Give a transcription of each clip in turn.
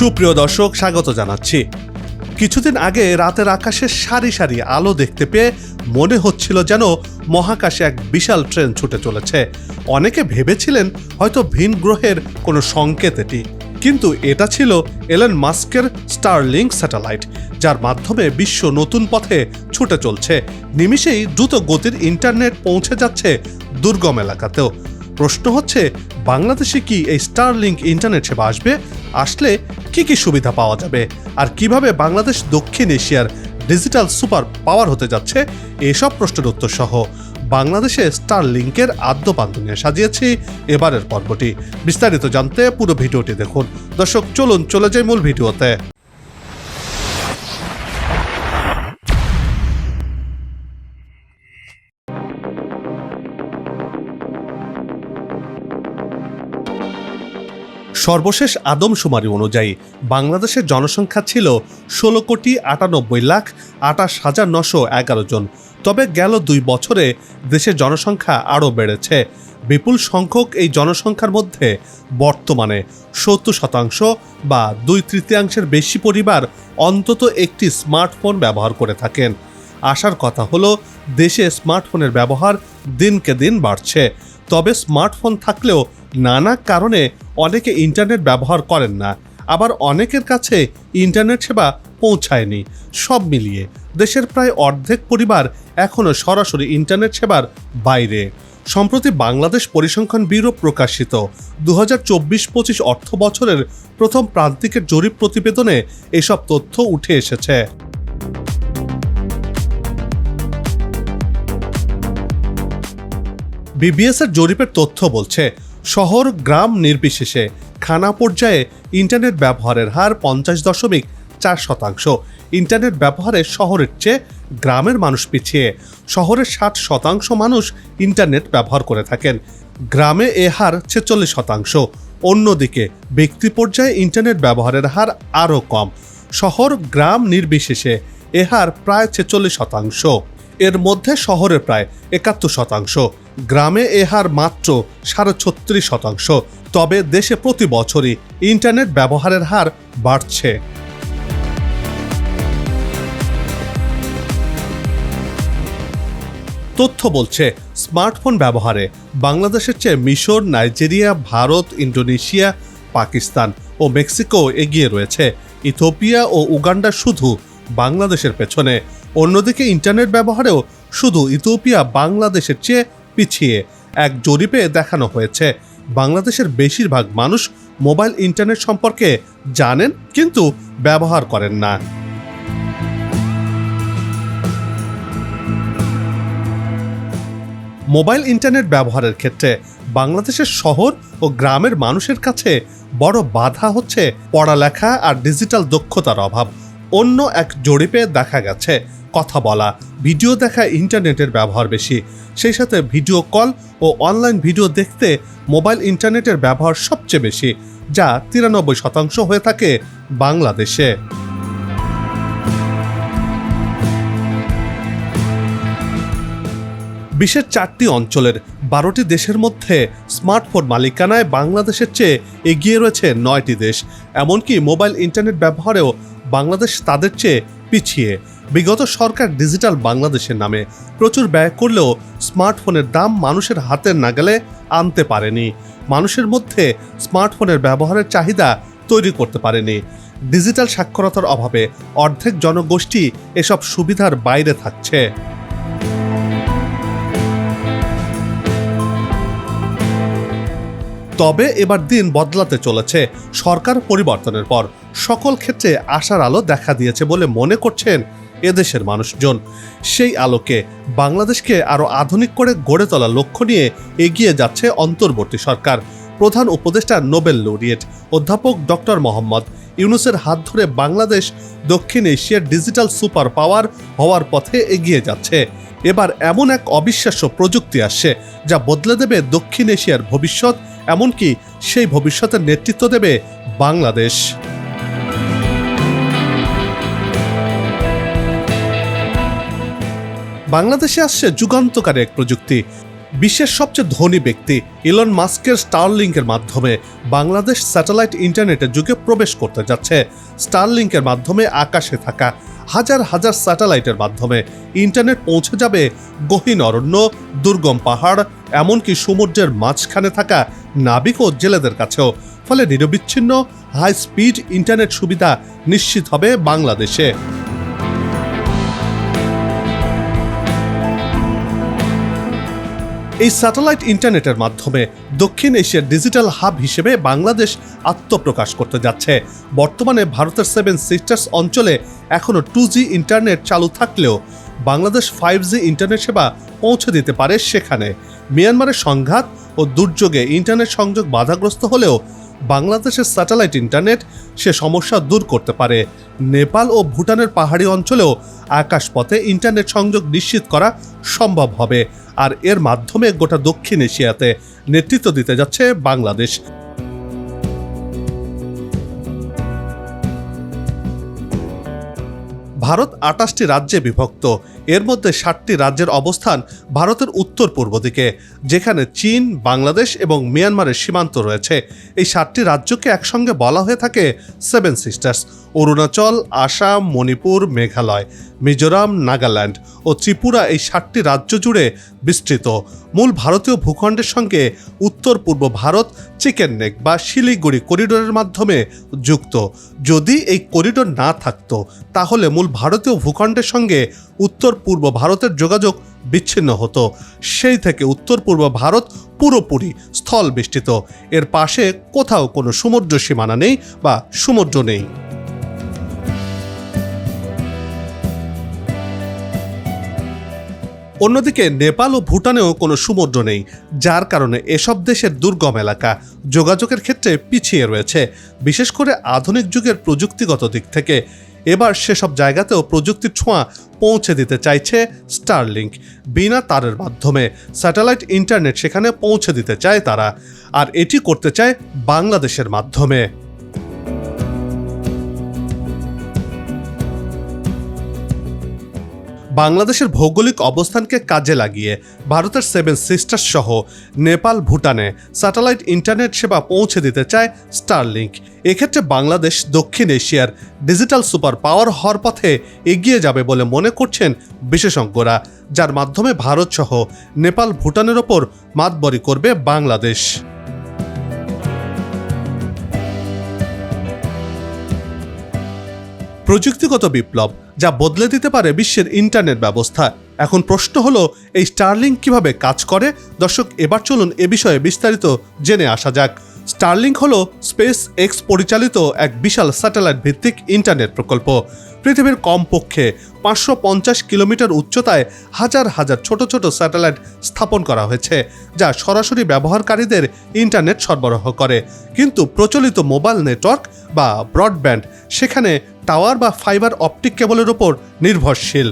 সুপ্রিয় দর্শক, স্বাগত জানাচ্ছি। কিছুদিন আগে রাতের আকাশে সারি সারি আলো দেখতে পেয়ে মনে হচ্ছিল যেন মহাকাশে এক বিশাল ট্রেন ছুটে চলেছে। অনেকে ভেবেছিলেন হয়তো ভিন গ্রহের কোনো সংকেত এটি। কিন্তু এটা ছিল এলেন মাস্কের স্টারলিংক স্যাটেলাইট, যার মাধ্যমে বিশ্ব নতুন পথে ছুটে চলছে। নিমিষেই দ্রুত গতির ইন্টারনেট পৌঁছে যাচ্ছে দুর্গম এলাকাতেও। প্রশ্ন হচ্ছে, বাংলাদেশে কি এই স্টারলিংক ইন্টারনেট সেবা আসবে? আসলে কি কি সুবিধা পাওয়া যাবে? আর কীভাবে বাংলাদেশ দক্ষিণ এশিয়ার ডিজিটাল সুপার পাওয়ার হতে যাচ্ছে? এসব প্রশ্নের উত্তর সহ বাংলাদেশে স্টার লিঙ্কের আদ্যপান্ত নিয়ে সাজিয়েছি এবারের পর্বটি। বিস্তারিত জানতে পুরো ভিডিওটি দেখুন। দর্শক, চলুন চলে যাই মূল ভিডিওতে। সর্বশেষ আদমশুমারি অনুযায়ী বাংলাদেশের জনসংখ্যা ছিল ষোলো কোটি আটানব্বই লাখ আটাশ হাজার নশো এগারো জন। তবে গেল দুই বছরে দেশের জনসংখ্যা আরও বেড়েছে। বিপুল সংখ্যক এই জনসংখ্যার মধ্যে বর্তমানে সত্তর শতাংশ বা দুই তৃতীয়াংশের বেশি পরিবার অন্তত একটি স্মার্টফোন ব্যবহার করে থাকেন। আসার কথা হলো, দেশে স্মার্টফোনের ব্যবহার দিনকে দিন বাড়ছে। তবে স্মার্টফোন থাকলেও নানা কারণে অনেকে ইন্টারনেট ব্যবহার করেন না, আবার অনেকের কাছে ইন্টারনেট সেবা পৌঁছায়নি। সব মিলিয়ে দেশের প্রায় অর্ধেক পরিবার এখনও সরাসরি ইন্টারনেট সেবার বাইরে। সম্প্রতি বাংলাদেশ পরিসংখ্যান ব্যুরো প্রকাশিত দু হাজার চব্বিশ পঁচিশ অর্থ বছরের প্রথম প্রান্তিকের জরিপ প্রতিবেদনে এসব তথ্য উঠে এসেছে। বিবিএস এর জরিপের তথ্য বলছে শহর, গ্রাম নির্বিশেষে খানা পর্যায়ে ইন্টারনেট ব্যবহারের হার পঞ্চাশ দশমিক চার শতাংশ। ইন্টারনেট ব্যবহারে শহরের চেয়ে গ্রামের মানুষ পিছিয়ে। শহরের ষাট শতাংশ মানুষ ইন্টারনেট ব্যবহার করে থাকেন। গ্রামে এ হার ছেচল্লিশ শতাংশ। অন্যদিকে ব্যক্তি পর্যায়ে ইন্টারনেট ব্যবহারের হার আরও কম। শহর, গ্রাম নির্বিশেষে এ হার প্রায় ছেচল্লিশ শতাংশ। এর মধ্যে শহরে প্রায় একাত্তর শতাংশ। গ্রামে এ হার মাত্র সাড়ে ছত্রিশ শতাংশ। তবে দেশে প্রতি বছরই ইন্টারনেট ব্যবহারের হার বাড়ছে। তথ্য বলছে, স্মার্টফোন ব্যবহারে বাংলাদেশের চেয়ে মিশর, নাইজেরিয়া, ভারত, ইন্দোনেশিয়া, পাকিস্তান ও মেক্সিকো এগিয়ে রয়েছে। ইথোপিয়া ও উগান্ডা শুধু বাংলাদেশের পেছনে। অন্যদিকে ইন্টারনেট ব্যবহারেও শুধু ইথিওপিয়া বাংলাদেশের চেয়ে পিছিয়ে এক জরিপে দেখানো হয়েছে। বাংলাদেশের বেশিরভাগ মানুষ মোবাইল ইন্টারনেট সম্পর্কে জানেন কিন্তু ব্যবহার করেন না। মোবাইল ইন্টারনেট ব্যবহারের ক্ষেত্রে বাংলাদেশের শহর ও গ্রামের মানুষের কাছে বড় বাধা হচ্ছে পড়ালেখা আর ডিজিটাল দক্ষতার অভাব। অন্য এক জরিপে দেখা গেছে কথা বলা, ভিডিও দেখা ইন্টারনেটের ব্যবহার বেশি। সেই সাথে ভিডিও কল ও অনলাইন ভিডিও দেখতে মোবাইল ইন্টারনেটের ব্যবহার সবচেয়ে বেশি, যা তিরানব্বই শতাংশ হয়ে থাকে বাংলাদেশে। বিশ্বের চারটি অঞ্চলের বারোটি দেশের মধ্যে স্মার্টফোন মালিকানায় বাংলাদেশের চেয়ে এগিয়ে রয়েছে নয়টি দেশ। এমনকি মোবাইল ইন্টারনেট ব্যবহারেও বাংলাদেশ তাদের চেয়ে পিছিয়ে। বিগত সরকার ডিজিটাল বাংলাদেশের নামে প্রচুর ব্যয় করলেও স্মার্টফোনের দাম মানুষের হাতের নাগালে আনতে পারেনি। মানুষের মধ্যে স্মার্টফোনের ব্যবহারের চাহিদা তৈরি করতে পারেনি। ডিজিটাল সাক্ষরতার অভাবে অর্ধেক জনগোষ্ঠী এসব সুবিধার বাইরে থাকছে। তবে এবার দিন বদলাতে চলেছে সরকার পরিবর্তনের পর। সকল ক্ষেত্রে আশার আলো দেখা দিয়েছে বলে মনে করছেন এদেশের মানুষজন। সেই আলোকে বাংলাদেশকে আরও আধুনিক করে গড়ে তোলার লক্ষ্য নিয়ে এগিয়ে যাচ্ছে অন্তর্বর্তী সরকার। প্রধান উপদেষ্টা নোবেল লৌরিয়েট অধ্যাপক ডক্টর মোহাম্মদ ইউনুসের হাত ধরে বাংলাদেশ দক্ষিণ এশিয়ার ডিজিটাল সুপার পাওয়ার হওয়ার পথে এগিয়ে যাচ্ছে। এবার এমন এক অবিশ্বাস্য প্রযুক্তি আসছে, যা বদলে দেবে দক্ষিণ এশিয়ার ভবিষ্যৎ, এমনকি সেই ভবিষ্যতের নেতৃত্ব দেবে বাংলাদেশ। বাংলাদেশে আসছে যুগান্তকারী এক প্রযুক্তি। বিশ্বের সবচেয়ে ধনী ব্যক্তি ইলন মাস্কের স্টারলিংকের মাধ্যমে বাংলাদেশ স্যাটেলাইট ইন্টারনেটের যুগে প্রবেশ করতে যাচ্ছে। স্টারলিংকের মাধ্যমে আকাশে থাকা হাজার হাজার স্যাটেলাইটের মাধ্যমে ইন্টারনেট পৌঁছে যাবে গহীন অরণ্য, দুর্গম পাহাড়, এমনকি সমুদ্রের মাঝখানে থাকা নাবিক ও জেলেদের কাছেও। ফলে নিরবিচ্ছিন্ন হাই স্পিড ইন্টারনেট সুবিধা নিশ্চিত হবে বাংলাদেশে। এই স্যাটেলাইট ইন্টারনেটের মাধ্যমে দক্ষিণ এশিয়ার ডিজিটাল হাব হিসেবে বাংলাদেশ আত্মপ্রকাশ করতে যাচ্ছে। বর্তমানে ভারতের সেভেন সিস্টার্স অঞ্চলে এখনও টু ইন্টারনেট চালু থাকলেও বাংলাদেশ ফাইভ জি ইন্টারনেট সেবা পৌঁছে দিতে পারে সেখানে। মিয়ানমারের সংঘাত ও দুর্যোগে ইন্টারনেট সংযোগ বাধাগ্রস্ত হলেও বাংলাদেশের স্যাটেলাইট ইন্টারনেট সে সমস্যা দূর করতে পারে। নেপাল ও ভুটানের পাহাড়ি অঞ্চলেও আকাশপথে ইন্টারনেট সংযোগ নিশ্চিত করা সম্ভব হবে। আর এর মাধ্যমে গোটা দক্ষিণ এশিয়াতে নেতৃত্ব দিতে যাচ্ছে বাংলাদেশ। ভারত আটাশটি রাজ্যে বিভক্ত। এর মধ্যে ষাটটি রাজ্যের অবস্থান ভারতের উত্তর পূর্ব দিকে, যেখানে চীন, বাংলাদেশ এবং মিয়ানমারের সীমান্ত রয়েছে। এই সাতটি রাজ্যকে একসঙ্গে বলা হয়ে থাকে সেভেন সিস্টার্স অরুণাচল, আসাম, মণিপুর, মেঘালয়, মিজোরাম, নাগাল্যান্ড ও ত্রিপুরা এই সাতটি রাজ্য জুড়ে বিস্তৃত। মূল ভারতীয় ভূখণ্ডের সঙ্গে উত্তর পূর্ব ভারত চিকেন নেক বা শিলিগুড়ি করিডোরের মাধ্যমে যুক্ত। যদি এই করিডোর না থাকতো, তাহলে মূল ভারতীয় ভূখণ্ডের সঙ্গে উত্তর পূর্ব ভারতের যোগাযোগ বিচ্ছিন্ন হতো। সেই থেকে উত্তর পূর্ব ভারত পুরোপুরি স্থল বেষ্টিত। এর পাশে কোথাও কোনো সমুদ্র সীমানা নেই বা সমুদ্র নেই। অন্যদিকে নেপাল ও ভুটানেও কোনো সমুদ্র নেই, যার কারণে এসব দেশের দুর্গম এলাকা যোগাযোগের ক্ষেত্রে পিছিয়ে রয়েছে। বিশেষ করে আধুনিক যুগের প্রযুক্তিগত দিক থেকে এবার সেসব জায়গাতেও প্রযুক্তির ছোঁয়া পৌঁছে দিতে চাইছে স্টারলিংক বিনা তারের মাধ্যমে স্যাটেলাইট ইন্টারনেট সেখানে পৌঁছে দিতে চায় তারা, আর এটি করতে চায় বাংলাদেশের মাধ্যমে। বাংলাদেশের ভৌগোলিক অবস্থানকে কাজে লাগিয়ে ভারতের সেভেন সিস্টার্স সহ নেপাল, ভুটানে স্যাটেলাইট ইন্টারনেট সেবা পৌঁছে দিতে চায় স্টারলিংক। এক্ষেত্রে বাংলাদেশ দক্ষিণ এশিয়ার ডিজিটাল সুপার পাওয়ার হওয়ার পথে এগিয়ে যাবে বলে মনে করছেন বিশেষজ্ঞরা, যার মাধ্যমে ভারত সহ নেপাল, ভুটানের ওপর মাতবরি করবে বাংলাদেশ। প্রযুক্তিগত বিপ্লব যা বদলে দিতে পারে বিশ্বের ইন্টারনেট ব্যবস্থা। এখন প্রশ্ন হলো, এই স্টার্লিং কীভাবে কাজ করে? দর্শক, এবার চলুন এ বিষয়ে বিস্তারিত জেনে আসা যাক। স্টারলিংক হল স্পেস এক্স পরিচালিত এক বিশাল স্যাটেলাইট ভিত্তিক ইন্টারনেট প্রকল্প। পৃথিবীর কমপক্ষে পাঁচশো পঞ্চাশ কিলোমিটার উচ্চতায় হাজার হাজার ছোট ছোট স্যাটেলাইট স্থাপন করা হয়েছে, যা সরাসরি ব্যবহারকারীদের ইন্টারনেট সরবরাহ করে। কিন্তু প্রচলিত মোবাইল নেটওয়ার্ক বা ব্রডব্যান্ড সেখানে টাওয়ার বা ফাইবার অপটিক কেবলের ওপর নির্ভরশীল।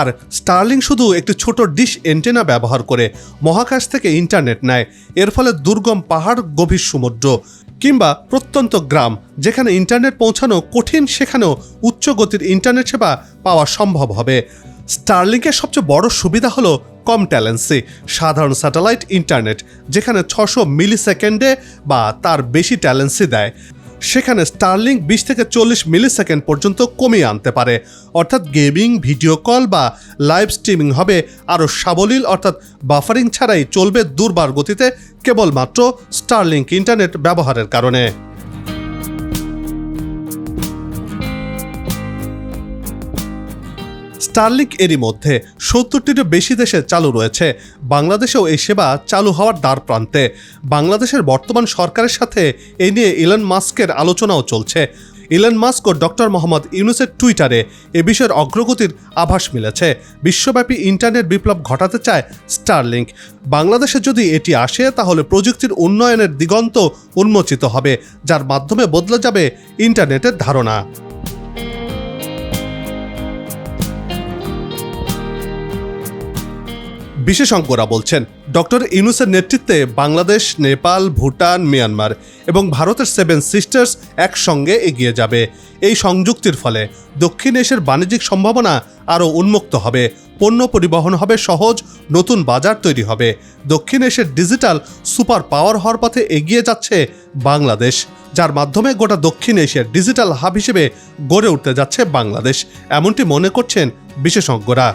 আর স্টার্লিং শুধু একটি ছোট ডিশ এন্টেনা ব্যবহার করে মহাকাশ থেকে ইন্টারনেট নেয়। এর ফলে দুর্গম পাহাড়, গভীর সমুদ্র কিংবা প্রত্যন্ত গ্রাম, যেখানে ইন্টারনেট পৌঁছানো কঠিন, সেখানেও উচ্চ গতির ইন্টারনেট সেবা পাওয়া সম্ভব হবে। স্টারলিংকের সবচেয়ে বড় সুবিধা হলো কম ট্যালেন্সি সাধারণ স্যাটেলাইট ইন্টারনেট যেখানে ছশো মিলি সেকেন্ডে বা তার বেশি ট্যালেন্সি দেয়। সেখানে স্টারলিং বিশ থেকে চল্লিশ মিলি সেকেন্ড পর্যন্ত কমিয়ে আনতে পারে। অর্থাৎ গেমিং, ভিডিও কল বা লাইভ স্ট্রিমিং হবে আরও সাবলীল, অর্থাৎ বাফারিং ছাড়াই চলবে দুর্বার গতিতে কেবলমাত্র স্টারলিংক ইন্টারনেট ব্যবহারের কারণে। স্টারলিংক এরই মধ্যে সত্তরটিরও বেশি দেশে চালু রয়েছে। বাংলাদেশেও এই সেবা চালু হওয়ার দ্বার প্রান্তে। বাংলাদেশের বর্তমান সরকারের সাথে এ নিয়ে ইলন মাস্কের আলোচনাও চলছে। ইলন মাস্ক ও ডক্টর মোহাম্মদ ইউনুসের টুইটারে এ বিষয়ের অগ্রগতির আভাস মিলেছে। বিশ্বব্যাপী ইন্টারনেট বিপ্লব ঘটাতে চায় স্টারলিংক। বাংলাদেশে যদি এটি আসে, তাহলে প্রযুক্তির উন্নয়নের দিগন্ত উন্মোচিত হবে, যার মাধ্যমে বদলে যাবে ইন্টারনেটের ধারণা। বিশেষজ্ঞরা বলছেন, ডক্টর ইউনুসের নেতৃত্বে বাংলাদেশ, নেপাল, ভুটান, মিয়ানমার এবং ভারতের সেভেন সিস্টার্স একসঙ্গে এগিয়ে যাবে। এই সংযুক্তির ফলে দক্ষিণ এশিয়ার বাণিজ্যিক সম্ভাবনা আরও উন্মুক্ত হবে। পণ্য পরিবহন হবে সহজ, নতুন বাজার তৈরি হবে। দক্ষিণ এশিয়ার ডিজিটাল সুপার পাওয়ার হওয়ার পথে এগিয়ে যাচ্ছে বাংলাদেশ, যার মাধ্যমে গোটা দক্ষিণ এশিয়ার ডিজিটাল হাব হিসেবে গড়ে উঠতে যাচ্ছে বাংলাদেশ, এমনটি মনে করছেন বিশেষজ্ঞরা।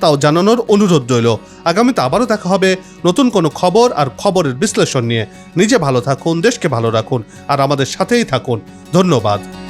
তাও জানানোর অনুরোধ রইল। আগামীতে আবারও দেখা হবে নতুন কোনো খবর আর খবরের বিশ্লেষণ নিয়ে। নিজে ভালো থাকুন, দেশকে ভালো রাখুন, আর আমাদের সাথেই থাকুন। ধন্যবাদ।